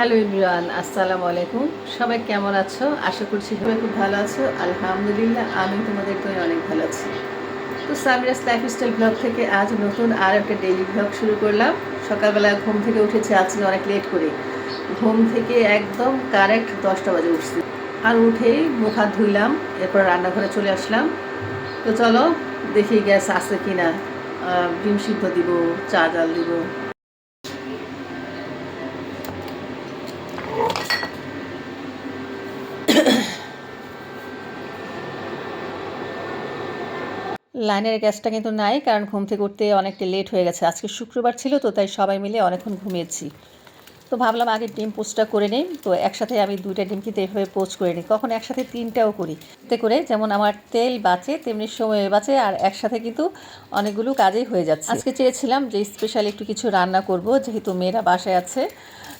Hello Imran আসসালামু আলাইকুম। সবাই কেমন আছো? আশা করছি সবাই খুব ভালো আছো। আলহামদুলিল্লাহ আমি তোমাদের তো অনেক ভালো আছি। তো সামিরাস লাইফস্টাইল ব্লগ থেকে আজ নতুন আর একটা ডেইলি ব্লগ শুরু করলাম। সকালবেলা ঘুম থেকে উঠেছি আজকে অনেক লেট করে। ঘুম থেকে একদম কারেক্ট দশটা বাজে উঠছি। আর উঠেই মুখ হাত ধুইলাম এরপর রান্নাঘরে চলে আসলাম। তো চলো দেখি গ্যাস আছে কিনা। আহ, ডিম সিদ্ধ দিব চা জাল দিব। লাইনের গ্যাসটা কিন্তু নাই, কারণ ঘুম থেকে উঠতে অনেকটা লেট হয়ে গেছে। আজকে শুক্রবার ছিল তো, তাই সবাই মিলে অনেকক্ষণ ঘুমিয়েছি। তো ভাবলাম আগে ডিম পোস্টটা করে নিই, তো একসাথে আমি দুইটা ডিম কিন্তু এভাবে পোস্ট করে নিই। কখন একসাথে তিনটাও করি। এতে করে যেমন আমার তেল বাঁচে, তেমনি সময় বাঁচে, আর একসাথে কিন্তু অনেকগুলো কাজেই হয়ে যাচ্ছে। আজকে চেয়েছিলাম যে স্পেশাল একটু কিছু রান্না করব, যেহেতু মেয়েরা বাসায় আছে।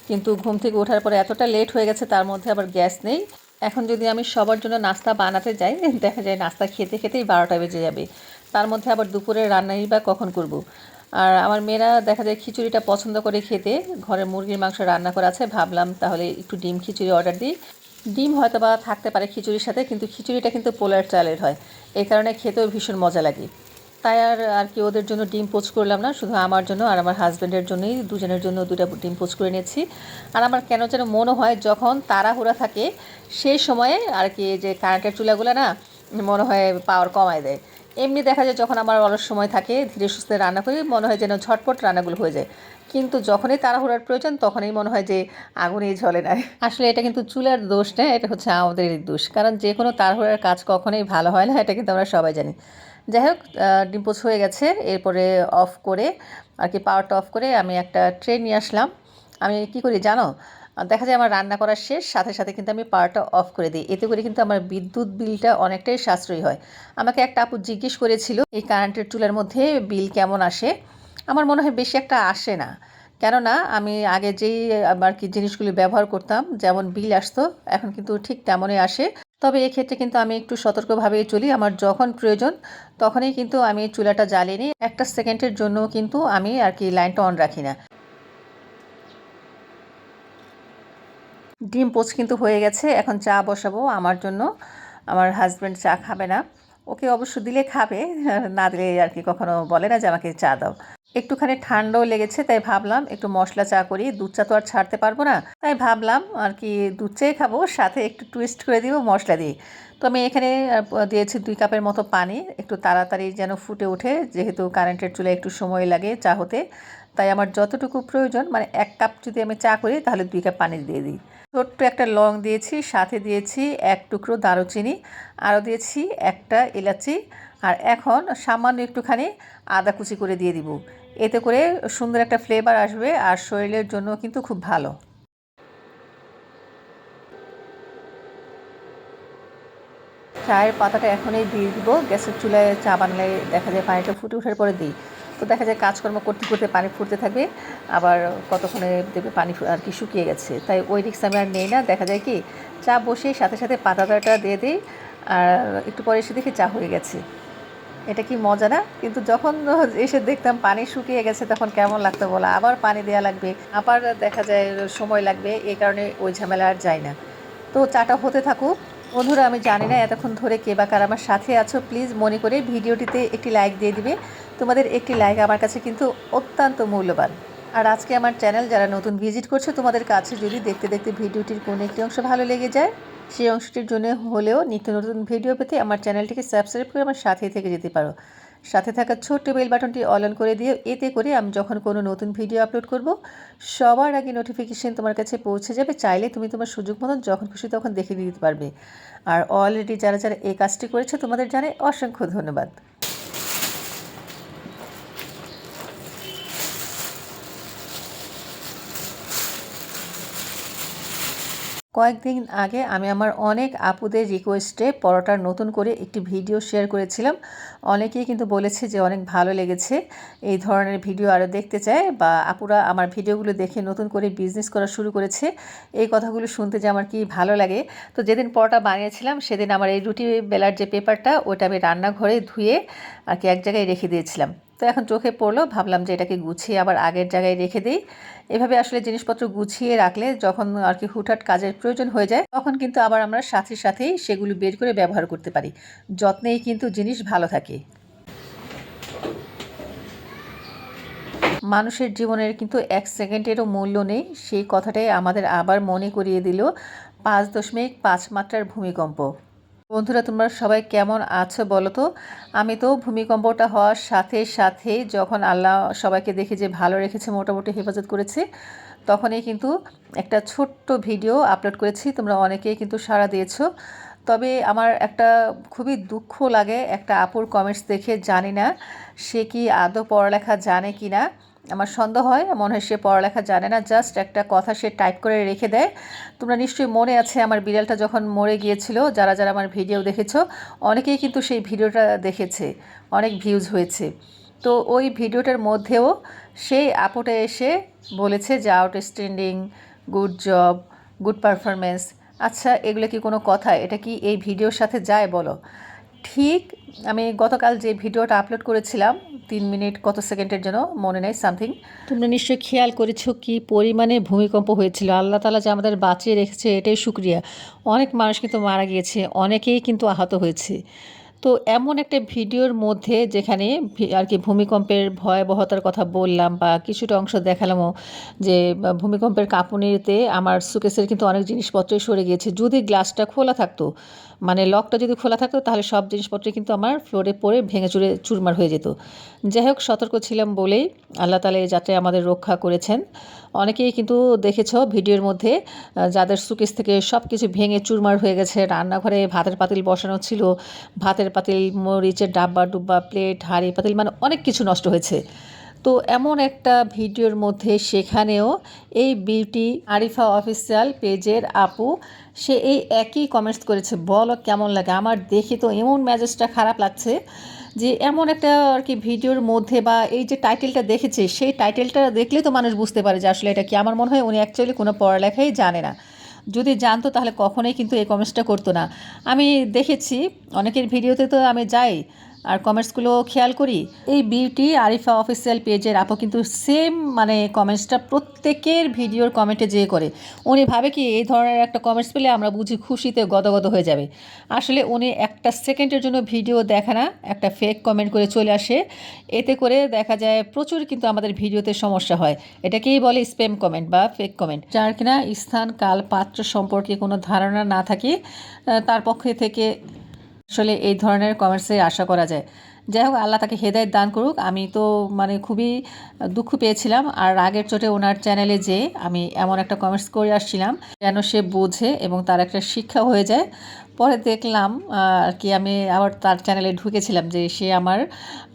কিন্তু ঘুম থেকে ওঠার পরে এতটা লেট হয়ে গেছে, তার মধ্যে আবার গ্যাস নেই। এখন যদি আমি সবার জন্য নাস্তা বানাতে যাই, দেখা যায় নাস্তা খেতে খেতেই বারোটা বেজে যাবে। তার মধ্যে আবার দুপুরে রান্নাই বা কখন করব। আর আমার মেয়েরা দেখা যায় খিচুড়িটা পছন্দ করে খেতে, ঘরে মুরগির মাংস রান্না করা আছে, ভাবলাম তাহলে একটু ডিম খিচুড়ি অর্ডার দিই। ডিম হয়তো বা থাকতে পারে খিচুড়ির সাথে, কিন্তু খিচুড়িটা কিন্তু পোলার চালের হয়। এই কারণে খেতেও ভীষণ মজা লাগে। তাই আর আর কি ওদের জন্য ডিম পোচ করলাম না, শুধু আমার জন্য আর আমার হাজব্যান্ডের জন্যই, দুজনের জন্য দুটা ডিম পোচ করে নিয়েছি। আর আমার কেন যেন মনে হয় যখন তাড়াহুড়া থাকে, সেই সময়ে আর কি যে কারেন্টের চুলাগুলো না, মনে হয় পাওয়ার কমায় দেয়। এমনি দেখা যায় যখন আমার অলস সময় থাকে, ধীরে সুস্থে রান্না করি, মনে হয় যেন ঝটপট রান্নাগুলো হয়ে যায়। কিন্তু যখনই তাড়াহুড়ার প্রয়োজন, তখনই মনে হয় যে আগুনেই ঝলে না। আসলে এটা কিন্তু চুলার দোষ না, এটা হচ্ছে আমাদের দোষ। কারণ যে কোনো তাড়াহুড়ার কাজ কখনোই ভালো হয় না, এটা কিন্তু আমরা সবাই জানি। যাই হোক ডিম্পোজ হয়ে গেছে, এরপরে অফ করে আর কি পাওয়ারটা অফ করে আমি একটা ট্রে নিয়ে আসলাম। আমি কি করি জানো? দেখা যায় আমার রান্না করার শেষ, সাথে সাথে কিন্তু আমি পাওয়ারটা অফ করে দিই। এতে করে কিন্তু আমার বিদ্যুৎ বিলটা অনেকটাই সাশ্রয়ী হয়। আমাকে একটা আপু জিজ্ঞেস করেছিল, এই কারেন্টের চুলার মধ্যে বিল কেমন আসে? আমার মনে হয় বেশি একটা আসে না। কেননা, আমি আগে যেই আর কি জিনিসগুলি ব্যবহার করতাম, যেমন বিল আসতো, এখন কিন্তু ঠিক তেমনই আসে। তবে এক্ষেত্রে কিন্তু আমি একটু সতর্কভাবেই চলি। আমার যখন প্রয়োজন, তখনই কিন্তু আমি চুলাটা জ্বালিয়ে নিই। একটা সেকেন্ডের জন্য কিন্তু আমি আর কি লাইনটা অন রাখি না। ডিম পোচ কিন্তু হয়ে গেছে, এখন চা বসাবো আমার জন্য। আমার হাজব্যান্ড চা খাবে না, ওকে অবশ্য দিলে খাবে, না দিলে আর কি কখনো বলে না যে আমাকে চা দাও। একটুখানি ঠান্ডাও লেগেছে, তাই ভাবলাম একটু মশলা চা করি, দুধ চা তো আর ছাড়তে পারব না, তাই ভাবলাম আর কি দুধ চাই খাব, সাথে একটু টুইস্ট করে দিব মশলা দিয়ে। তো আমি এখানে দিয়েছি দুই কাপের মতো পানি, একটু তাড়াতাড়ি যেন ফুটে ওঠে, যেহেতু কারেন্টের চুলে একটু সময় লাগে চা হতে, তাই আমার যতটুকু প্রয়োজন মানে এক কাপ যদি আমি চা করি, তাহলে দুই কাপ পানি দিয়ে দিই। ছোট্ট একটা লং দিয়েছি, সাথে দিয়েছি এক টুকরো দারুচিনি, আরও দিয়েছি একটা এলাচি, আর এখন সামান্য একটুখানি আদা কুচি করে দিয়ে দিব। এতে করে সুন্দর একটা ফ্লেভার আসবে আর শরীরের জন্য কিন্তু খুব ভালো। চায়ের পাতাটা এখনই দিয়ে দিব। গ্যাসের চুলায় চা বানালে দেখা যায় পানিটা ফুটে ওঠার পরে দিই। তো দেখা যায় কাজকর্ম করতে করতে পানি ফুটতে থাকবে আবার কতক্ষণে দেখবে পানি আর কি শুকিয়ে গেছে। তাই ওই রিক্স আমি আর নেই না। দেখা যায় কি, চা বসে সাথে সাথে পাতাটা দিয়ে দিই, আর একটু পরে এসে দেখি চা হয়ে গেছে। এটা কি মজা না? কিন্তু যখন এসে দেখতাম পানি শুকিয়ে গেছে, তখন কেমন লাগতো বলা? আবার পানি দেওয়া লাগবে, আবার দেখা যায় সময় লাগবে এই কারণে ওই ঝামেলা আর যায় না। তো চাটা হতে থাকুক বন্ধুরা, আমি জানি না এতক্ষণ ধরে কে বা কার আমার সাথে আছো। প্লিজ মনে করে ভিডিওটিতে একটি লাইক দিয়ে দিবে। তোমাদের একটি লাইক আমার কাছে কিন্তু অত্যন্ত মূল্যবান। আর আজকে আমার চ্যানেল যারা নতুন ভিজিট করছে, তোমাদের কাছে যদি দেখতে দেখতে ভিডিওটির কোনো একটি অংশ ভালো লেগে যায়, সেই অংশটির জন্য হলেও নিত্য নতুন ভিডিও পেতে আমার চ্যানেলটিকে সাবস্ক্রাইব করে আমার সাথেই থেকে যেতে পারো। সাথে থাকা ছোট্ট বেল বাটনটি অল অন করে দিয়ে এতে করে আমি যখন কোনো নতুন ভিডিও আপলোড করব, সবার আগে নোটিফিকেশান তোমার কাছে পৌঁছে যাবে। চাইলে তুমি তোমার সুযোগ মতন যখন খুশি তখন দেখে দিতে পারবে। আর অলরেডি যারা যারা এই কাজটি করেছে তোমাদের জানে অসংখ্য ধন্যবাদ। কয়েকদিন আগে আমি আমার অনেক আপুদের রিকোয়েস্টে পরোটার নতুন করে একটি ভিডিও শেয়ার করেছিলাম। অনেকেই কিন্তু বলেছে যে অনেক ভালো লেগেছে। এই ধরনের ভিডিও আরও দেখতে চায় বা আপুরা আমার ভিডিওগুলো দেখে নতুন করে বিজনেস করা শুরু করেছে। এই কথাগুলো শুনতে যে আমার কি ভালো লাগে। তো যেদিন পরোটা বানিয়েছিলাম, সেদিন আমার এই রুটি বেলার যে পেপারটা ওটা আমি রান্নাঘরে ধুয়ে আর কি এক জায়গায় রেখে দিয়েছিলাম। তো এখন চোখে পড়ল, ভাবলাম যে এটাকে গুছিয়ে আবার আগের জায়গায় রেখে দিই। এভাবে আসলে জিনিসপত্র গুছিয়ে রাখলে যখন আর কি হুটহাট কাজের প্রয়োজন হয়ে যায়, তখন কিন্তু আবার আমরা সাথে সাথেই সেগুলো বের করে ব্যবহার করতে পারি। যত্নেই কিন্তু জিনিস ভালো থাকে। মানুষের জীবনের কিন্তু এক সেকেন্ডেরও মূল্য নেই। সেই কথাটাই আমাদের আবার মনে করিয়ে দিল পাঁচ দশমিক পাঁচ মাত্রার ভূমিকম্প। বন্ধুরা, তোমরা সবাই কেমন আছো বলো তো? আমি তো ভূমিকম্পটা হওয়ার সাথে সাথে যখন আল্লাহ সবাইকে দেখে যে ভালো রেখেছে, মোটামুটি হেফাজত করেছে, তখনই কিন্তু একটা ছোট্ট ভিডিও আপলোড করেছি। তোমরা অনেকেই কিন্তু সাড়া দিয়েছ। তবে আমার একটা খুবই দুঃখ লাগে, একটা আপুর কমেন্টস দেখে জানি না সে কি আদৌ পড়ালেখা জানে কি না আমার সন্দেহ হয়, মনে হয় সে পড়ালেখা জানে না, জাস্ট একটা কথা সে টাইপ করে রেখে দেয়। তোমরা নিশ্চয়ই মনে আছে আমার বিড়ালটা যখন মরে গিয়েছিল, যারা যারা আমার ভিডিও দেখেছ, অনেকেই কিন্তু সেই ভিডিওটা দেখেছে, অনেক ভিউজ হয়েছে। তো ওই ভিডিওটার মধ্যেও সেই আপুটা এসে বলেছে যে outstanding good job good performance আচ্ছা এগুলো কি কোনো কথা? এটা কি এই ভিডিওর সাথে যায় বলো? ঠিক আমি গতকাল যে ভিডিওটা আপলোড করেছিলাম, তিন মিনিট কত সেকেন্ডের জন্য মনে নেই সামথিং তোমরা নিশ্চয়ই খেয়াল করেছ কি পরিমাণে ভূমিকম্প হয়েছিল। আল্লাহ তালা যে আমাদের বাঁচিয়ে রেখেছে, এটাই সুক্রিয়া অনেক মানুষ কিন্তু মারা গিয়েছে, অনেকেই কিন্তু আহত হয়েছে। তো এমন একটা ভিডিওর মধ্যে যেখানে আর কি ভূমিকম্পের ভয়াবহতার কথা বললাম বা কিছুটা অংশ দেখালামও, যে ভূমিকম্পের কাঁপুনিতে আমার সুকেসের কিন্তু অনেক জিনিসপত্রই সরে গিয়েছে। যদি গ্লাসটা খোলা থাকতো মানে লকটা যদি খোলা থাকতো, তাহলে সব জিনিসপত্রই কিন্তু আমার ফ্লোরে পড়ে ভেঙে চুরে চুরমার হয়ে যেত। যাই হোক, সতর্ক ছিলাম বলেই আল্লাহ তালা এই যাত্রায় আমাদের রক্ষা করেছেন। অনেকেই কিন্তু দেখেছ ভিডিওর মধ্যে যাদের সুকেস থেকে সব কিছু ভেঙে চুরমার হয়ে গেছে, রান্নাঘরে ভাতের পাতিল বসানো ছিল, ভাতের পাতিল, মরিচের ডাব্বা, ডুব্বা প্লেট হাঁড়ি, পাতিল মানে অনেক কিছু নষ্ট হয়েছে। তো এমন একটা ভিডিওর মধ্যে সেখানেও এই বিউটি আরিফা অফিসিয়াল পেজের আপু, সে এই একই কমেন্টস করেছে, বলো কেমন লাগে? আমার দেখে তো এমন মেজাজটা খারাপ লাগছে যে এমন একটা আর কি ভিডিওর মধ্যে বা এই যে টাইটেলটা দেখেছে, সেই টাইটেলটা দেখলে তো মানুষ বুঝতে পারে যে আসলে এটা কি? আমার মনে হয় উনি অ্যাকচুয়ালি কোনো পড়ালেখাই জানে না। যদি জানতো তাহলে কখনোই কিন্তু এই কমেন্টসটা করতো না। আমি দেখেছি, অনেকের ভিডিওতে তো আমি যাই আর কমেন্টসগুলো খেয়াল করি, এই বিউটি আরিফা অফিসিয়াল পেজের আপু কিন্তু সেম মানে কমেন্টসটা প্রত্যেকের ভিডিওর কমেন্টে যেয়ে করে। উনি ভাবে কি, এই ধরনের একটা কমেন্টস পেলে আমরা বুঝি খুশিতে গদগদ হয়ে যাবে। আসলে উনি একটা সেকেন্ডের জন্য ভিডিও দেখে না, একটা ফেক কমেন্ট করে চলে আসে। এতে করে দেখা যায় প্রচুর কিন্তু আমাদের ভিডিওতে সমস্যা হয়। এটাকেই বলে স্প্যাম কমেন্ট বা ফেক কমেন্ট যার কিনা স্থান, কাল, পাত্র সম্পর্কে কোনো ধারণা না থাকে তার পক্ষে থেকে আসলে এই ধরনের কমেন্টসে আশা করা যায়। যাই হোক, আল্লাহ তাকে হেদায়ত দান করুক। আমি তো মানে খুবই দুঃখ পেয়েছিলাম। আর আগের চোটে ওনার চ্যানেলে যে আমি এমন একটা কমেন্টস করে আসছিলাম, যেন সে বোঝে এবং তার একটা শিক্ষা হয়ে যায়। পরে দেখলাম আর কি আমি আবার তার চ্যানেলে ঢুকেছিলাম যে সে আমার,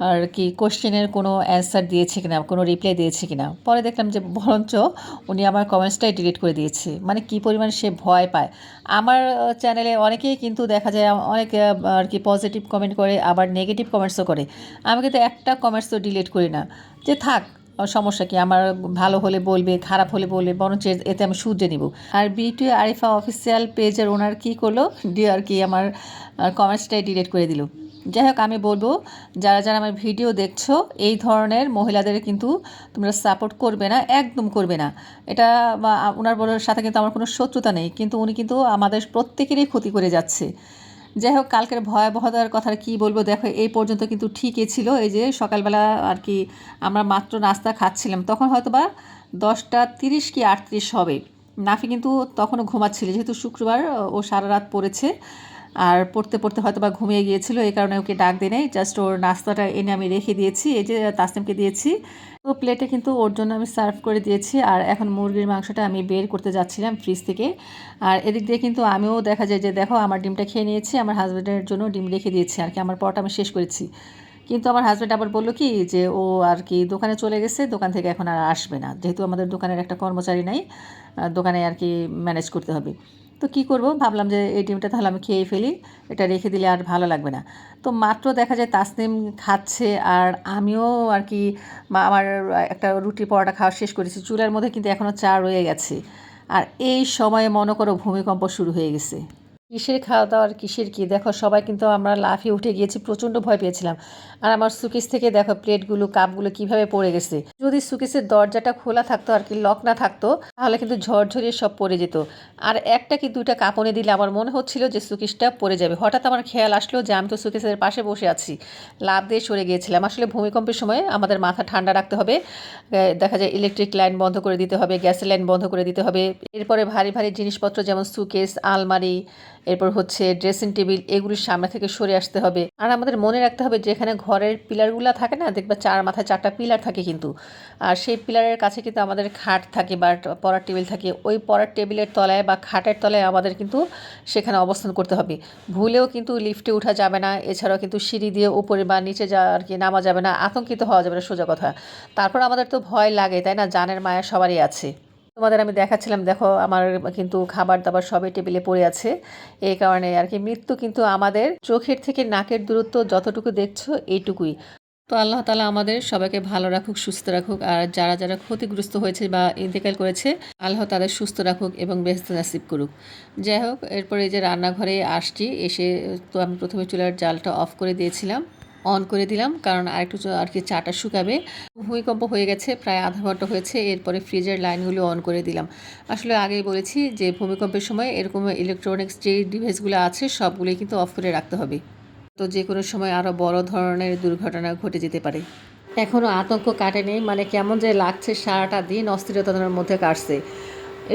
আর কি কোশ্চেনের কোনো অ্যান্সার দিয়েছে কিনা, কোনো রিপ্লাই দিয়েছে কিনা। পরে দেখলাম যে বরঞ্চ উনি আমার কমেন্টসটাই ডিলিট করে দিয়েছে। মানে কি পরিমাণ সে ভয় পায়। আমার চ্যানেলে অনেকেই কিন্তু দেখা যায়, অনেক আর কি পজিটিভ কমেন্ট করে, আবার নেগেটিভ কমেন্টসও করে। আমি কিন্তু একটা কমেন্টসও ডিলিট করি না। যে থাক সমস্যা কি? আমার ভালো হলে বলবে, খারাপ হলে বলবে, বরঞ্চ এতে আমি শুধরে নিব। আর বিটু আরিফা অফিসিয়াল পেজের ওনার কী করল? দিয়ে আর কি আমার কমেন্টসটাই ডিলিট করে দিল। যাই হোক, আমি বলব, যারা যারা আমার ভিডিও দেখছ, এই ধরনের মহিলাদের কিন্তু তোমরা সাপোর্ট করবে না, একদম করবে না। এটা ওনার বড়োর সাথে কিন্তু আমার কোনো শত্রুতা নেই, কিন্তু উনি কিন্তু আমাদের প্রত্যেকেরই ক্ষতি করে যাচ্ছে। যাই হোক কালকের ভয়াবহতার কথা কি বলব? দেখো, এই পর্যন্ত কিন্তু ঠিকই ছিল। এই যে সকালবেলা আর কি আমরা মাত্র নাস্তা খাচ্ছিলাম। তখন হয়তো বা দশটা তিরিশ কি আটত্রিশ হবে। নাফি কিন্তু তখনও ঘুমাচ্ছিল। যেহেতু শুক্রবার, ও সারা রাত পড়েছে। আর পড়তে পড়তে হয়তো বা ঘুমিয়ে গিয়েছিল, এই কারণে ওকে ডাক দিয়ে নেই। জাস্ট ওর নাস্তাটা এনে আমি রেখে দিয়েছি, এই যে তাসনিমকে দিয়েছি। তো প্লেটে কিন্তু ওর জন্য আমি সার্ভ করে দিয়েছি, আর এখন মুরগির মাংসটা আমি বের করতে যাচ্ছিলাম ফ্রিজ থেকে। আর এদিক দিয়ে কিন্তু আমিও দেখা যায় যে, দেখো আমার ডিমটা খেয়ে নিয়েছি, আমার হাজব্যান্ডের জন্য ডিম রেখে দিয়েছি, আর কি আমার পরটা আমি শেষ করেছি। কিন্তু আমার হাজব্যান্ড আবার বলল কি, যে ও আর কি দোকানে চলে গেছে, দোকান থেকে এখন আর আসবে না, যেহেতু আমাদের দোকানের একটা কর্মচারী নাই দোকানে আর কি ম্যানেজ করতে হবে। তো কি করব? ভাবলাম যে এই ডিমটা তাহলে আমি খেয়ে ফেলি। এটা রেখে দিলে আর ভালো লাগবে না। তো মাত্র দেখা যায় তাসনিম খাচ্ছে আর আমিও আর কি আমার একটা রুটি পরোটা খাওয়া শেষ করেছি। চুলার মধ্যে কিন্তু এখনও চা রয়ে গেছে। আর এই সময়ে মনে করো ভূমিকম্প শুরু হয়ে গেছে। কিসের খাওয়া দাওয়ার কিসের কি? দেখো, সবাই কিন্তু আমরা লাফিয়ে উঠে গিয়েছি, প্রচণ্ড ভয় পেয়েছিলাম। আর আমার সুকেস থেকে দেখো, প্লেটগুলো, কাপগুলো কীভাবে পড়ে গেছে। যদি সুকেসের দরজাটা খোলা থাকতো আর কি, লক না থাকতো, তাহলে কিন্তু ঝরঝরিয়ে সব পড়ে যেত। আর একটা কি দুইটা কাপড়ে দিলে আমার মনে হচ্ছিল যে সুকেসটা পড়ে যাবে। হঠাৎ আমার খেয়াল আসলো যে আমি তো সুকেসের পাশে বসে আছি। লাভ দিয়ে সরে গিয়েছিলাম। আসলে ভূমিকম্পের সময় আমাদের মাথা ঠান্ডা রাখতে হবে। দেখা যায় ইলেকট্রিক লাইন বন্ধ করে দিতে হবে গ্যাসের লাইন বন্ধ করে দিতে হবে। এরপরে ভারী ভারী জিনিসপত্র যেমন সুকেস আলমারি এরপর হচ্ছে ড্রেসিং টেবিল এগুলির সামনে থেকে সরে আসতে হবে। আর আমাদের মনে রাখতে হবে যেখানে ঘরের পিলারগুলো থাকে না, দেখবে চার মাথায় চারটা পিলার থাকে কিন্তু। আর সেই পিলারের কাছে কিন্তু আমাদের খাট থাকে বা পড়ার টেবিল থাকে। ওই পড়ার টেবিলের তলায় বা খাটের তলায় আমাদের কিন্তু সেখানে অবস্থান করতে হবে। ভুলেও কিন্তু লিফটে ওঠা যাবে না, এছাড়াও কিন্তু সিঁড়ি দিয়ে উপরে বা নিচে যা আর কি নামা যাবে না, আতঙ্কিত হওয়া যাবে না, সোজা কথা। তারপর আমাদের তো ভয় লাগে, তাই না? জানের মায়া সবারই আছে। তোমাদের আমি দেখাচ্ছিলাম, দেখো আমার কিন্তু খাবার দাবার সবই টেবিলে পড়ে আছে। এই কারণে আর কি, মৃত্যু কিন্তু আমাদের চোখের থেকে নাকের দূরত্ব যতটুকু দেখছ এইটুকুই। তো আল্লাহ তালা আমাদের সবাইকে ভালো রাখুক, সুস্থ রাখুক, আর যারা যারা ক্ষতিগ্রস্ত হয়েছে বা ইন্তেকাল করেছে, আল্লাহ তাদের সুস্থ রাখুক এবং ব্যস্ত নাসিব করুক। যাই হোক, এরপরে যে রান্নাঘরে আসছি, এসে তো আমি প্রথমে চুলার জালটা অফ করে দিয়েছিলাম। অন করে দিলাম, কারণ আরেকটু আর কি চাটা শুকাবে। ভূমিকম্প হয়ে গেছে, প্রায় আধা ঘণ্টা হয়েছে, এরপরে ফ্রিজের লাইনগুলো অন করে দিলাম। আসলে আগেই বলেছি যে, ভূমিকম্পের সময় এরকম ইলেকট্রনিক্স যে ডিভাইসগুলো আছে, সবগুলোই কিন্তু অফ করে রাখতে হবে। তো যে কোনো সময় আরও বড় ধরনের দুর্ঘটনা ঘটে যেতে পারে। এখনও আতঙ্ক কাটেনি মানে কেমন যে লাগছে সারাটা দিন অস্থিরতার মধ্যে কাটছে।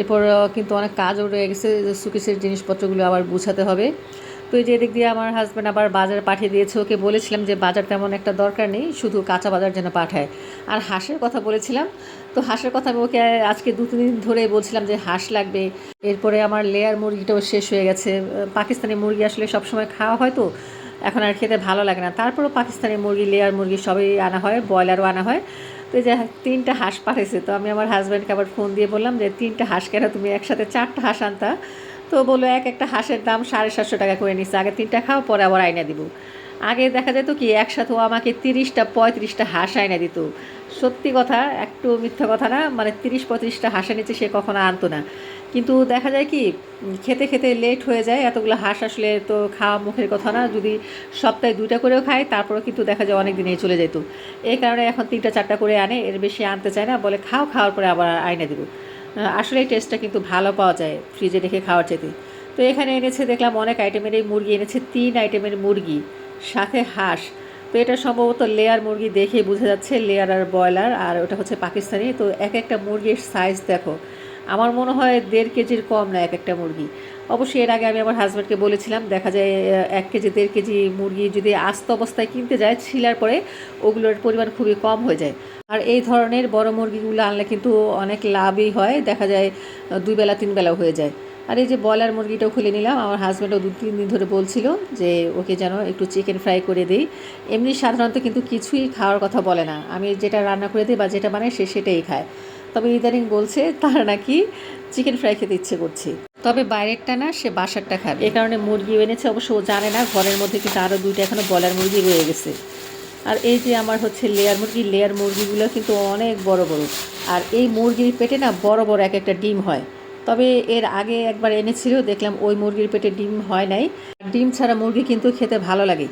এরপর কিন্তু অনেক কাজও রয়ে গেছে সুকেসের জিনিসপত্রগুলো আবার গুছাতে হবে। তো এই যে এদিক দিয়ে আমার হাজব্যান্ড আবার বাজার পাঠিয়ে দিয়েছে, ওকে বলেছিলাম যে বাজার তেমন একটা দরকার নেই, শুধু কাঁচা বাজার যেন পাঠায়। আর হাঁসের কথা বলেছিলাম, তো হাঁসের কথা আমি ওকে আজকে দু তিন দিন ধরে বলছিলাম যে হাঁস লাগবে। এরপরে আমার লেয়ার মুরগিটাও শেষ হয়ে গেছে। পাকিস্তানি মুরগি আসলে সবসময় খাওয়া হয় তো, এখন আর খেতে ভালো লাগে না। তারপরেও পাকিস্তানি মুরগি লেয়ার মুরগি সবই আনা হয়, ব্রয়লারও আনা হয়। তো যে তিনটা হাঁস পাঠাইছে, তো আমি আমার হাজব্যান্ডকে আবার ফোন দিয়ে বললাম যে, তিনটা হাঁস কেন তুমি একসাথে চারটা হাঁস আনতা? তো বলল, এক একটা হাঁসের দাম সাড়ে সাতশো টাকা করে নিচ্ছে আগে তিনটা খাও, পরে আবার আইনা দিব। আগে দেখা যেত কি, একসাথে ও আমাকে তিরিশটা, পঁয়ত্রিশটা হাঁস আইনা দিত। সত্যি কথা, একটু মিথ্যা কথা না মানে তিরিশ, পঁয়ত্রিশটা হাঁসের নিচে সে কখনো আনতো না। কিন্তু দেখা যায় কি খেতে খেতে লেট হয়ে যায়, এতগুলো হাঁস আসলে তো খাওয়া মুখের কথা না, যদি সপ্তাহে দুইটা করেও খায়, তারপরেও কিন্তু দেখা যায় অনেক দিনেই চলে যেত। এই কারণে এখন তিনটা, চারটা করে আনে, এর বেশি আনতে চায় না, বলে খাও, খাওয়ার পরে আবার আইনে দেবো। আসলে টেস্টটা কিন্তু ভালো পাওয়া যায় ফ্রিজে রেখে খাওয়ার চাইতে। তো এখানে এনেছে, দেখলাম অনেক আইটেমের এই মুরগি, এনেছে তিন আইটেমের মুরগি, সাথে হাঁস। তো এটা সম্ভবত লেয়ার মুরগি দেখে বোঝা যাচ্ছে লেয়ার আর ব্রয়লার আর ওটা হচ্ছে পাকিস্তানি। তো এক একটা মুরগির সাইজ দেখো। আমার মনে হয় দেড় কেজির কম না এক একটা মুরগি। অবশ্যই এর আগে আমি আমার হাজব্যান্ডকে বলেছিলাম, দেখা যায় এক কেজি, দেড় কেজি মুরগি যদি আস্ত অবস্থায় কিনতে যায়, ছিলার পরে ওগুলোর পরিমাণ খুবই কম হয়ে যায়। আর এই ধরনের বড় মুরগিগুলো আনলে কিন্তু অনেক লাভই হয়, দেখা যায় দুই বেলা, তিন বেলাও হয়ে যায়। আর এই যে ব্রয়লার মুরগিটাও খুলে নিলাম, আমার হাজব্যান্ডও দু, তিন দিন ধরে বলছিল যে ওকে যেন একটু চিকেন ফ্রাই করে দিই। এমনি সাধারণত কিন্তু কিছুই খাওয়ার কথা বলে না। আমি যেটা রান্না করে দিই বা যেটা বানাই সে সেটাই খায়। তবে ইদানিং বলছে তার নাকি চিকেন ফ্রাই খেতে ইচ্ছে করছে। তবে বাইরেরটা না, সে বাসারটা খাবে। এ কারণে মুরগি এনেছে, অবশ্য ও জানে না, ঘরের মধ্যে কিন্তু আরও দুইটা এখনও ব্রয়লার মুরগি রয়ে গেছে। আর এই যে আমার হচ্ছে লেয়ার মুরগি, লেয়ার মুরগিগুলো কিন্তু অনেক বড় বড়। আর এই মুরগির পেটে না বড় বড় এক একটা ডিম হয়। তবে এর আগে একবার এনেছিল, দেখলাম ওই মুরগির পেটে ডিম হয় নাই। ডিম ছাড়া মুরগি কিন্তু খেতে ভালো লাগে।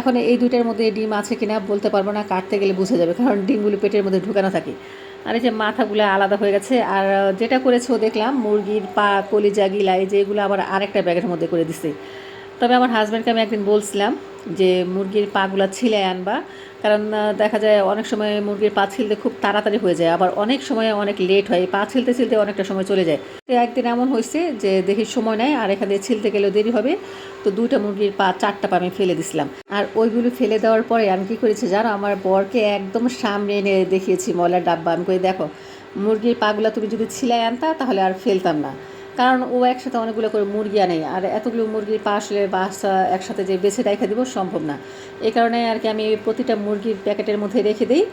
এখন এই দুইটার মধ্যে ডিম আছে কিনা বলতে পারব না, কাটতে গেলে বুঝে যাবে, কারণ ডিমগুলো পেটের মধ্যে ঢুকানো থাকে। আর এই যে মাথাগুলো আলাদা হয়ে গেছে। আর যেটা করেছে দেখলাম, মুরগির পা, কলিজা, গিলা, এই যে এগুলো আবার আরেকটা ব্যাগের মধ্যে করে দিছে। তবে আমার হাজব্যান্ডকে আমি একদিন বলছিলাম যে, মুরগির পাগুলা ছিলে আনবা কারণ দেখা যায় অনেক সময় মুরগির পা ছিলতে খুব তাড়াতাড়ি হয়ে যায়, আবার অনেক সময় অনেক লেট হয়, পা ছিলতে ছিলতে অনেকটা সময় চলে যায়। তো একদিন এমন হয়েছে যে, দেখি সময় নেয় আর এখান থেকে ছিলতে গেলেও দেরি হবে, তো দুইটা মুরগির পা চারটা পা আমি ফেলে দিছিলাম। আর ওইগুলো ফেলে দেওয়ার পরে আমি কী করেছি জানো, আমার বরকে একদম সামনে এনে দেখিয়েছি ময়লার ডাব্বা, আমি করে দেখো, মুরগির পাগুলা তুমি যদি ছিলাই আনতা, তাহলে আর ফেলতাম না। কারণ ও একসাথে অনেকগুলো করে মুরগি আনে, আর এতগুলো মুরগির পা আসলে বাসা একসাথে যে বেছে রেখে দেবো সম্ভব না। এই কারণে আর কি আমি প্রতিটা মুরগির প্যাকেটের মধ্যে রেখে দিই।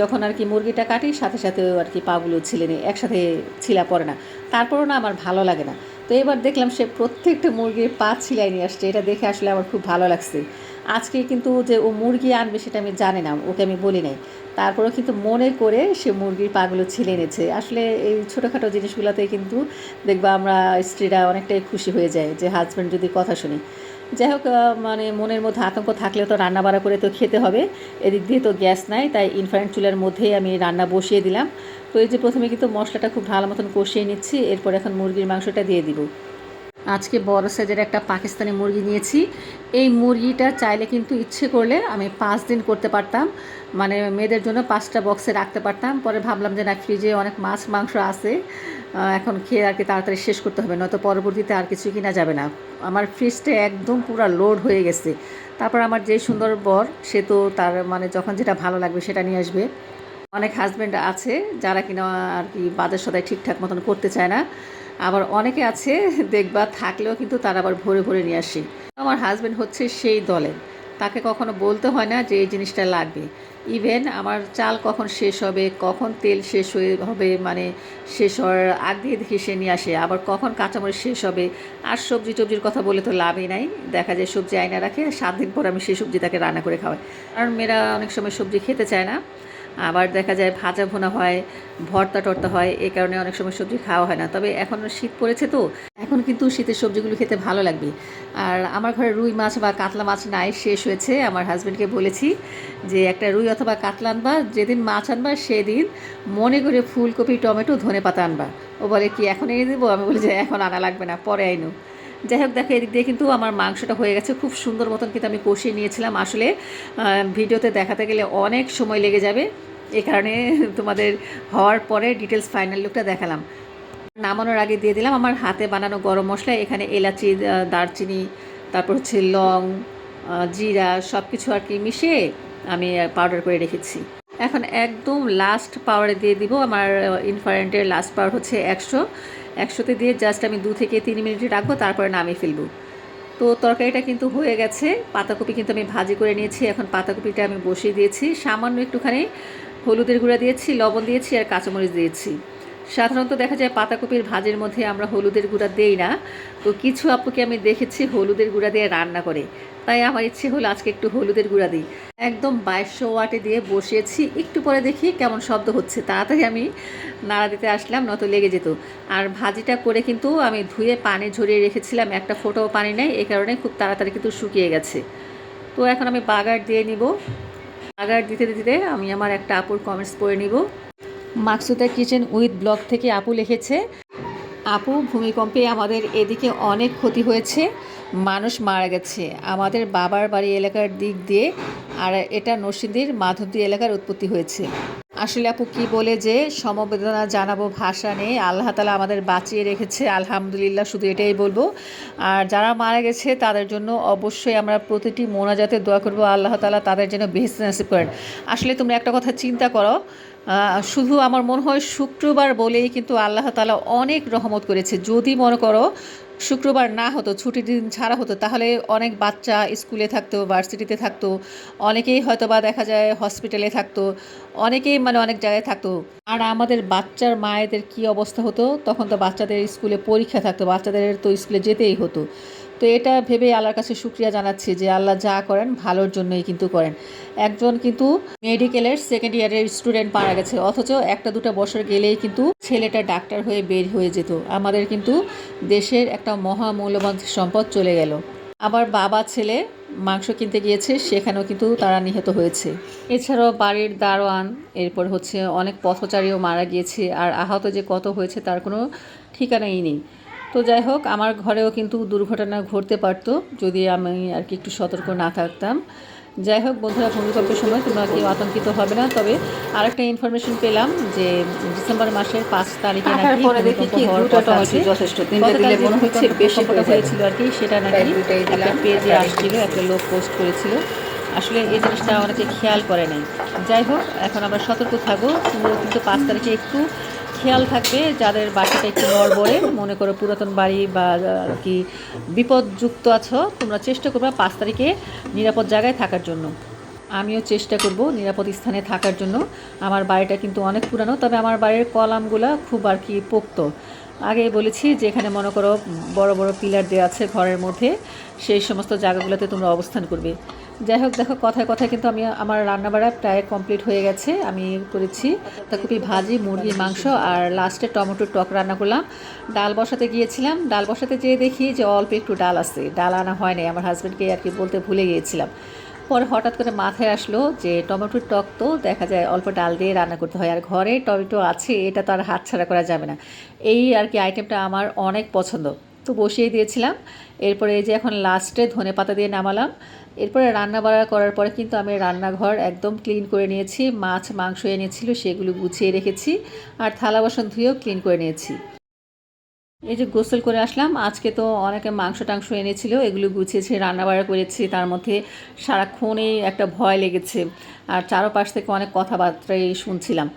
যখন আর কি মুরগিটা কাটি, সাথে সাথে আর কি পাগুলো ছিলে নিই, একসাথে ছিলা পড়ে না। তারপরও না আমার ভালো লাগে না। তো এবার দেখলাম সে প্রত্যেকটা মুরগির পা ছিলাই নিয়ে আসছে, এটা দেখে আসলে আমার খুব ভালো লাগছে। আজকে কিন্তু যে ও মুরগি আনবে সেটা আমি জানি না, ওকে আমি বলি নাই। তারপরেও কিন্তু মনে করে সে মুরগির পাগুলো ছিলে এনেছে। আসলে এই ছোটোখাটো জিনিসগুলোতে কিন্তু দেখবা আমরা স্ত্রীরা অনেকটাই খুশি হয়ে যায় যে হাজব্যান্ড যদি কথা শুনি। যাই হোক মানে মনের মধ্যে আতঙ্ক থাকলেও তো রান্না বাড়া করে তো খেতে হবে। এদিক দিয়ে তো গ্যাস নাই, তাই ইনফ্রারেন্ট চুলার মধ্যেই আমি রান্না বসিয়ে দিলাম। তো এই যে প্রথমে কিন্তু মশলাটা খুব ভালো মতন কষিয়ে নিচ্ছি, এরপর এখন মুরগির মাংসটা দিয়ে দিব। আজকে বড় সাইজের একটা পাকিস্তানি মুরগি নিয়েছি। এই মুরগিটা চাইলে কিন্তু ইচ্ছে করলে আমি পাঁচ দিন করতে পারতাম। মানে মেয়েদের জন্য পাঁচটা বক্সে রাখতে পারতাম। পরে ভাবলাম যে না ফ্রিজে অনেক মাছ, মাংস আছে। এখন খেয়ে আর কি তাড়াতাড়ি শেষ করতে হবে, নয়তো পরবর্তীতে আর কিছু কিনা যাবে না। আমার ফ্রিজটা একদম পুরো লোড হয়ে গেছে। তারপর আমার যে সুন্দর বর, সে তো তার মানে যখন যেটা ভালো লাগবে সেটা নিয়ে আসবে। অনেক হাজব্যান্ড আছে যারা কিনা আর কি বাজার সদায় ঠিকঠাক মতন করতে চায় না। আবার অনেকে আছে, দেখবা থাকলেও কিন্তু তারা আবার ভরে ভরে নিয়ে আসে। আমার হাজব্যান্ড হচ্ছে সেই দলের তাকে কখনো বলতে হয় না যে এই জিনিসটা লাগবে। ইভেন আমার চাল কখন শেষ হবে, কখন তেল শেষ হয়ে হবে মানে শেষ হওয়ার আগ দিয়ে দেখি সে নিয়ে আসে। আবার কখন কাঁচামরিচ শেষ হবে, আর সবজি টবজির কথা বলে তো লাভই নাই। দেখা যায় সবজি আয়না রাখে, সাত দিন পর আমি সেই সবজি তাকে রান্না করে খাওয়াই। কারণ মেয়েরা অনেক সময় সবজি খেতে চায় না। আবার দেখা যায় ভাজা ভোনা হয়, ভর্তা টর্তা হয় এই কারণে অনেক সময় সবজি খাওয়া হয় না। তবে এখন শীত পড়েছে তো, এখন কিন্তু শীতের সবজিগুলো খেতে ভালো লাগবে। আর আমার ঘরে রুই মাছ বা কাতলা মাছ নাই, শেষ হয়েছে। আমার হাজব্যান্ডকে বলেছি যে একটা রুই অথবা কাতলা আনবা, যেদিন মাছ আনবা সেদিন মনে করে ফুলকপি, টমেটো ধনে পাতা আনবা। ও বলে, কি, এখন এনে দেবো? আমি বলি, যে এখন আনা লাগবে না, পরে আইনু। যাই হোক, দেখো, এদিক দিয়ে কিন্তু আমার মাংসটা হয়ে গেছে। খুব সুন্দর মতন কিন্তু আমি কষিয়ে নিয়েছিলাম। আসলে ভিডিওতে দেখাতে গেলে অনেক সময় লেগে যাবে। এই কারণে তোমাদের হওয়ার পরে ডিটেলস ফাইনাল লুকটা দেখালাম। নামানোর আগে দিয়ে দিলাম আমার হাতে বানানো গরম মশলা। এখানে এলাচি দারচিনি, তারপর হচ্ছে লং জিরা সব কিছু আর কি মিশিয়ে আমি পাউডার করে রেখেছি। এখন একদম লাস্ট পাওয়ারে দিয়ে দিব। আমার ইনফারেন্টের লাস্ট পাওয়ার হচ্ছে একশো। একশোতে দিয়ে জাস্ট আমি দু থেকে তিন মিনিট রাখব, তারপরে নামিয়ে ফেলব। তো তরকারিটা কিন্তু হয়ে গেছে। পাতাকপি কিন্তু আমি ভাজি করে নিয়েছি। এখন পাতাকপিটা আমি বসিয়ে দিয়েছি। সামান্য একটুখানি হলুদের গুঁড়া দিয়েছি, লবণ দিয়েছি আর কাঁচামরিচ দিয়েছি। সাধারণত দেখা যায় পাতাকপির ভাজের মধ্যে আমরা হলুদের গুঁড়া দেই না। তো কিছু আপুকে আমি দেখেছি হলুদের গুঁড়া দিয়ে রান্না করে। তাই আমার ইচ্ছে হলো আজকে একটু হলুদের গুঁড়া দিই। একদম বাইশশো ওয়াটে দিয়ে বসিয়েছি। একটু পরে দেখি কেমন শব্দ হচ্ছে। তাড়াতাড়ি আমি নাড়া দিতে আসলাম নত লেগে যেত। আর ভাজিটা করে কিন্তু আমি ধুয়ে পানি ঝরিয়ে রেখেছিলাম। একটা ফোটাও পানি নেই। এই কারণে খুব তাড়াতাড়ি কিন্তু শুকিয়ে গেছে। তো এখন আমি বাগার দিয়ে নিব। বাগার দিতে দিতে আমি আমার একটা আপুর কমেন্টস পড়ে নিব। মাকসুদা কিচেন উইথ ব্লগ থেকে আপু লিখেছে, আপু, ভূমিকম্পে আমাদের এদিকে অনেক ক্ষতি হয়েছে, মানুষ মারা গেছে। আমাদের বাবার বাড়ি এলাকার দিক দিয়ে আর এটা নরসিংদীর মাধবদী এলাকার উৎপত্তি হয়েছে। আসলে আপু কি বলে যে, সমবেদনা জানাব ভাষা নেই, আল্লাহ তালা আমাদের বাঁচিয়ে রেখেছে, আলহামদুলিল্লাহ শুধু এটাই বলব। আর যারা মারা গেছে, তাদের জন্য অবশ্যই আমরা প্রতিটি মোনাজাতে দোয়া করব, আল্লাহ তালা তাদের যেন বেহেস্ত নাসিব করেন। আসলে তোমরা একটা কথা চিন্তা করো শুধু আমার মনে হয় শুক্রবার বলেই কিন্তু আল্লাহ তালা অনেক রহমত করেছে। যদি মনে করো শুক্রবার না হতো, ছুটির দিন ছাড়া হতো, তাহলে অনেক বাচ্চা স্কুলে থাকতো, ভার্সিটিতে থাকতো, অনেকেই হয়তো বা দেখা যায় হসপিটালে থাকতো, অনেকেই মানে অনেক জায়গায় থাকতো। আর আমাদের বাচ্চার মায়েদের কি অবস্থা হতো? তখন তো বাচ্চাদের স্কুলে পরীক্ষা থাকতো, বাচ্চাদের তো স্কুলে যেতেই হতো। তো এটা ভেবে আল্লাহর কাছে শুক্রিয়া জানাচ্ছি যে আল্লাহ যা করেন ভালোর জন্যই কিন্তু করেন। একজন কিন্তু মেডিকেলের সেকেন্ড ইয়ারের স্টুডেন্ট মারা গেছে, অথচ একটা দুটো বছর গেলেই কিন্তু ছেলেটা ডাক্তার হয়ে বের হয়ে যেত। আমাদের কিন্তু দেশের একটা মহামূল্যবান সম্পদ চলে গেল। আবার বাবা ছেলে মাংস কিনতে গিয়েছে, সেখানেও কিন্তু তারা নিহত হয়েছে। এছাড়াও বাড়ির দারোয়ান, এরপর হচ্ছে অনেক পথচারীও মারা গিয়েছে, আর আহত যে কত হয়েছে তার কোনো ঠিকানাই নেই। তো যাই হোক আমার ঘরেও কিন্তু দুর্ঘটনা ঘটতে পারতো যদি আমি আর কি একটু সতর্ক না থাকতাম। যাই হোক বন্ধুরা ভূমিকম্পের সময় তোমরা কেউ আতঙ্কিত হবে না। তবে আরেকটা ইনফরমেশন পেলাম যে ডিসেম্বর মাসের পাঁচ তারিখে নাকি ভূমিকম্প হওয়ার কথা আছে। যথেষ্ট। তিনটে গতকাল দিলে যে মনে হচ্ছে বেশি ভূমিকম্পটা হয়েছিল আর কি সেটা নাকি একটা পেজে আসছিল একটা লোক পোস্ট করেছিল। আসলে এই জিনিসটা অনেকে খেয়াল করে নাই। যাই হোক এখন আমরা সতর্ক থাকব তোমরা কিন্তু পাঁচ তারিখে একটু খেয়াল থাকবে যাদের বাসাটা একটু নড়বড়ে, মনে করো পুরাতন বাড়ি বা কি বিপদযুক্ত আছো, তোমরা চেষ্টা করবে পাঁচ তারিখে নিরাপদ জায়গায় থাকার জন্য। আমিও চেষ্টা করব নিরাপদ স্থানে থাকার জন্য। আমার বাড়িটা কিন্তু অনেক পুরানো, তবে আমার বাড়ির কলামগুলো খুব আর কি পোক্ত। আগেই বলেছি যে এখানে মনে করো বড় বড় পিলার দেওয়া আছে ঘরের মধ্যে, সেই সমস্ত জায়গাগুলোতে তোমরা অবস্থান করবে। যাই হোক, দেখো, কথায় কথায় কিন্তু আমি, আমার রান্নাবাড়া প্রায় কমপ্লিট হয়ে গেছে, আমি করেছি। ফুলকপি ভাজি, মুরগির মাংস আর লাস্টে টমেটোর টক রান্না করলাম। ডাল বসাতে গিয়েছিলাম। ডাল বসাতে যেয়ে দেখি যে অল্প একটু ডাল আছে। ডাল আনা হয় নাই, আমার হাজব্যান্ডকে আর কি বলতে ভুলে গিয়েছিলাম। পরে হঠাৎ করে মাথায় আসলো যে টমেটোর টক তো দেখা যায় অল্প ডাল দিয়ে রান্না করতে হয়। আর ঘরে টমেটো আছে, এটা তো আর হাতছাড়া করা যাবে না। এই আর কি আইটেমটা আমার অনেক পছন্দ। তো বসিয়ে দিয়েছিলাম। এরপরে এই যে এখন লাস্টে ধনে পাতা দিয়ে নামালাম। এরপরে রান্না বাড়া করার পরে কিন্তু আমি রান্নাঘর একদম ক্লিন করে নিয়েছি, মাছ, মাংস এনেছিল সেগুলো গুছিয়ে রেখেছি আর থালা বাসন ধুয়েও ক্লিন করে নিয়েছি। এই যে গোসল করে আসলাম, আজকে তো অনেকে মাংস টাংস এনেছিল, এগুলো গুছিয়েছি রান্নাবাড়া করেছি, তার মধ্যে সারাক্ষণই একটা ভয় লেগেছে। আর চারোপাশ থেকে অনেক কথাবার্তাই শুনছিলাম।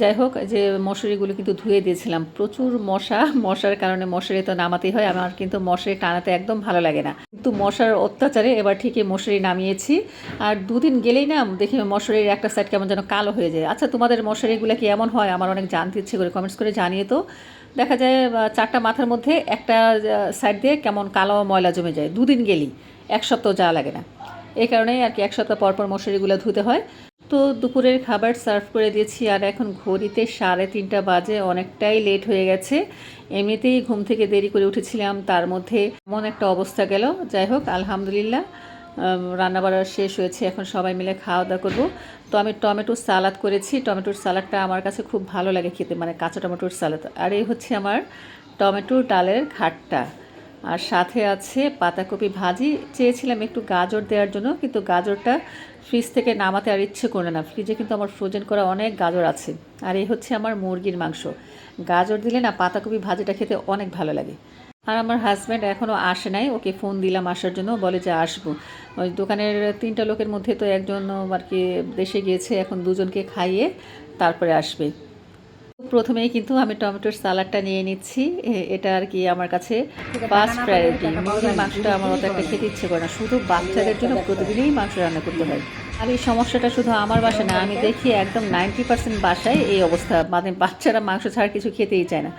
যাই হোক, যে মশারিগুলো কিন্তু ধুয়ে দিয়েছিলাম। প্রচুর মশা, মশার কারণে মশারি তো নামাতেই হয়, আমার কিন্তু মশারি টানাতে একদম ভালো লাগে না। কিন্তু মশার অত্যাচারে এবার ঠিকই মশারি নামিয়েছি। আর দুদিন গেলেই না, দেখি মশারির একটা সাইড কেমন যেন কালো হয়ে যায়। আচ্ছা তোমাদের মশারিগুলো কি এমন হয়? আমার অনেক জানতে ইচ্ছে করে কমেন্টস করে জানিয়ে তো। দেখা যায় চারটা মাথার মধ্যে একটা সাইড দিয়ে কেমন কালো ময়লা জমে যায়। দুদিন গেলেই, এক সপ্তাহ যাওয়া লাগে না। এই কারণেই আর কি এক সপ্তাহ পর পর মশারিগুলো ধুতে হয়। তো দুপুরের খাবার সার্ভ করে দিয়েছি আর এখন ঘড়িতে সাড়ে তিনটা বাজে, অনেকটাই লেট হয়ে গেছে। এমনিতেই ঘুম থেকে দেরি করে উঠেছিলাম, তার মধ্যে এমন একটা অবস্থা গেল। যাই হোক, আলহামদুলিল্লাহ রান্নাবাড়া শেষ হয়েছে, এখন সবাই মিলে খাওয়া দাওয়া করব। তো আমি টমেটো সালাদ করেছি, টমেটোর সালাদটা আমার কাছে খুব ভালো লাগে খেতে মানে কাঁচা টমেটোর সালাদ। আর এই হচ্ছে আমার টমেটোর ডালের ঘাটটা। আর সাথে আছে পাতাকপি ভাজি, চেয়েছিলাম একটু গাজর দেওয়ার জন্য, কিন্তু গাজরটা ফ্রিজ থেকে নামাতে আর ইচ্ছে করে না। ফ্রিজে কিন্তু আমার ফ্রোজেন করা অনেক গাজর আছে। আর এই হচ্ছে আমার মুরগির মাংস। গাজর দিলে না পাতাকপি ভাজিটা খেতে অনেক ভালো লাগে। আর আমার হাজব্যান্ড এখনও আসে নাই। ওকে ফোন দিলাম আসার জন্য। বলে যে আসব। ওই দোকানের তিনটা লোকের মধ্যে তো একজন আর কি দেশে গিয়েছে। এখন দুজনকে খাইয়ে তারপরে আসবে। প্রথমেই কিন্তু আমি টমেটোর সালাডটা নিয়ে নিচ্ছি। এটা আর কি আমার কাছে ফার্স্ট প্রায়োরিটি মুরগির মাংসটা আমার অত একটা খেতে ইচ্ছে করে না শুধু বাচ্চাদের জন্য প্রতিদিনই মাংস রান্না করতে হয়। আর এই সমস্যাটা শুধু আমার বাসায় না আমি দেখি একদম নাইনটি পার্সেন্ট বাসায় এই অবস্থা মানে বাচ্চারা মাংস ছাড়া কিছু খেতেই চায় না।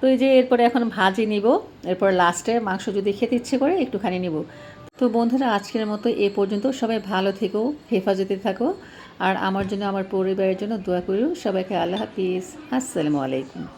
তো এই যে এরপরে এখন ভাজি নিব এরপর লাস্টে মাংস যদি খেতে ইচ্ছে করে একটুখানি নিব। তো বন্ধুরা আজকের মতো এ পর্যন্ত। সবাই ভালো থেকো হেফাজতে থাকো। আর আমার জন্য আমার পরিবারের জন্য দোয়া করিও। সবাইকে আল্লাহ হাফিজ। আসসালামু আলাইকুম।